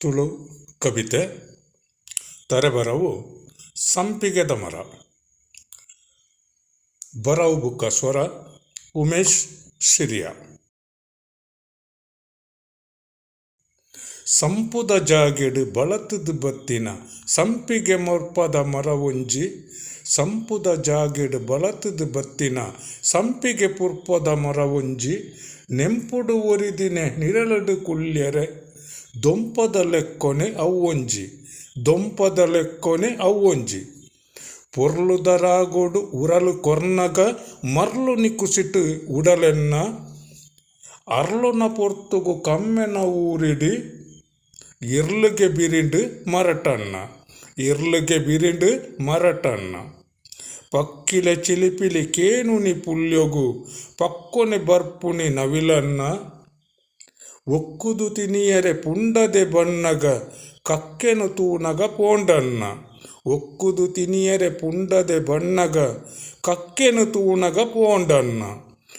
ತುಳು ಕವಿತೆ, ತರೆಬರವು ಸಂಪಿಗೆದ ಮರ. ಬರವು ಬುಕ್ಕ ಸ್ವರ, ಉಮೇಶ್ ಸಿರಿಯ. ಸಂಪುದ ಜಾಗಿಡು ಬಳತದ ಬತ್ತಿನ ಸಂಪಿಗೆ ಮೊರ್ಪದ ಮರ ಒಂಜಿ ಸಂಪುದ ಜಾಗಿಡು ಬಳತದ ಬತ್ತಿನ ಸಂಪಿಗೆ ಪುರ್ಪದ ಮರ ಒಂಜಿ ನೆಂಪುಡು ಒರಿದಿನೆ ನಿರಳಡು ಕುಳ್ಯರೆ. ದೊಂಪದ ಲೆಕ್ಕೊನೆ ಅವ್ವೊಂಜಿ ದೊಂಪದ ಲೆಕ್ಕೊನೆ ಅವ್ವೊಂಜಿ ಪೊರ್ಲುದರಾಗೊಡು ಉರಲು ಕೊರ್ನಗ ಮರ್ಲು ನಿಕ್ಕುಸಿಟ್ಟು ಉಡಲೆನ್ನ ಅರ್ಲುನ ಪೊರ್ತುಗು ಕಮ್ಮೆನ ಊರಿಡಿ ಇರ್ಲುಗೆ ಬಿರಿಂಡು ಮರಟಣ್ಣ ಇರ್ಲುಗೆ ಬಿರಿಂಡು ಮರಟಣ್ಣ ಪಕ್ಕಿಲೆ ಚಿಲಿಪಿಲಿ ಕೇನುನಿ ಪುಲ್ಯೊಗು ಪಕ್ಕೊನೆ ಬರ್ಪುನಿ ನವಿಲನ್ನ ಒಕ್ಕುದು ತಿನಿಯರೆ ಪುಂಡದೆ ಬಣ್ಣಗ, ಕಕ್ಕೆನು ತೂನಗ ಪೋಂಡನ್ನ ಒಕ್ಕುದು ತಿನಿಯರೆ ಪುಂಡದೆ ಬಣ್ಣಗ, ಕಕ್ಕೆನು ತೂನಗ ಪೋಂಡನ್ನ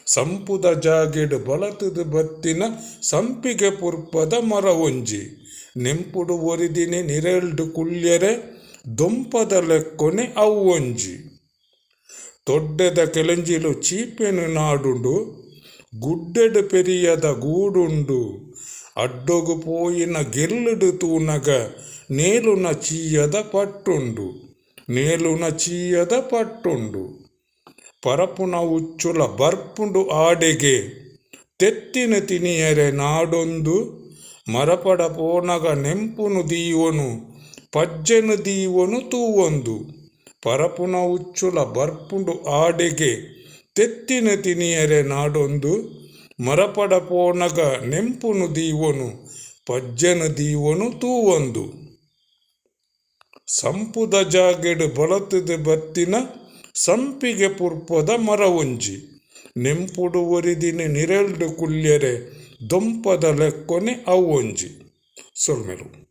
ಸಂಪುದ ಜಾಗೆಡು ಬಳತದು ಬತ್ತಿನ ಸಂಪಿಗೆ ಪುರ್ಪದ ಮರ ಒಂಜಿ. ನೆಂಪುಡು ಒರಿದಿನಿ ನಿರೆಲ್ಡು ಕುಳ್ಯರೆ, ದೊಂಪದ ಲೆಕ್ಕೊನೆ ಅವ್ವೊಂಜಿ ತೊಡ್ಡೆದ ಕೆಲೆಂಜಿಲು ಚೀಪೆನು ನಾಡುಂಡು ಗುಡ್ಡೆಡು ಪೆರಿಯದ ಗೂಡುಂಡು. ಅಡ್ಡೊಗು ಪೋಯಿನ ಗೆಲ್ಲುಡು ತೂನಗ ನೇಲುನ ಚೀಯದ ಪಟ್ಟುಂಡು. ನೇಲುನ ಚೀಯದ ಪಟ್ಟುಂಡು. ಪರಪುನ ಉಚ್ಚುಲ ಬರ್ಪುಂಡು ಆಡೆಗೆ. ತೆತ್ತಿನ ತಿನಿಯರೆ ನಾಡೊಂದು. ಮರಪಡ ಪೋನಗ ನೆಂಪುನು ದೀವನು. ಪಜ್ಜೆನು ದೀವನು ತೂವೊಂದು. ಪರಪುನ ಉಚ್ಚುಲ ಬರ್ಪುಂಡು ಆಡೆಗೆ. ತೆತ್ತಿನ ತಿನಿಯರೆ ನಾಡೊಂದು ಮರಪಡ ಪೋನಗ ನೆಂಪುನು ದೀವನು, ಪಜ್ಜನ ದೀವನು ತೂವೊಂದು. ಸಂಪುದ ಜಾಗೆಡು ಬಳತದ ಬತ್ತಿನ ಸಂಪಿಗೆ ಪುರ್ಪದ ಮರ ಒಂಜಿ ನೆಂಪುಡು ಒರಿದಿನ ನಿರೆಲ್ಡು ಕುಳ್ಯರೆ ದೊಂಪದ ಲೆಕ್ಕೊನೆ ಅವೊಂಜಿ ಸೊಲ್ಮೆಲು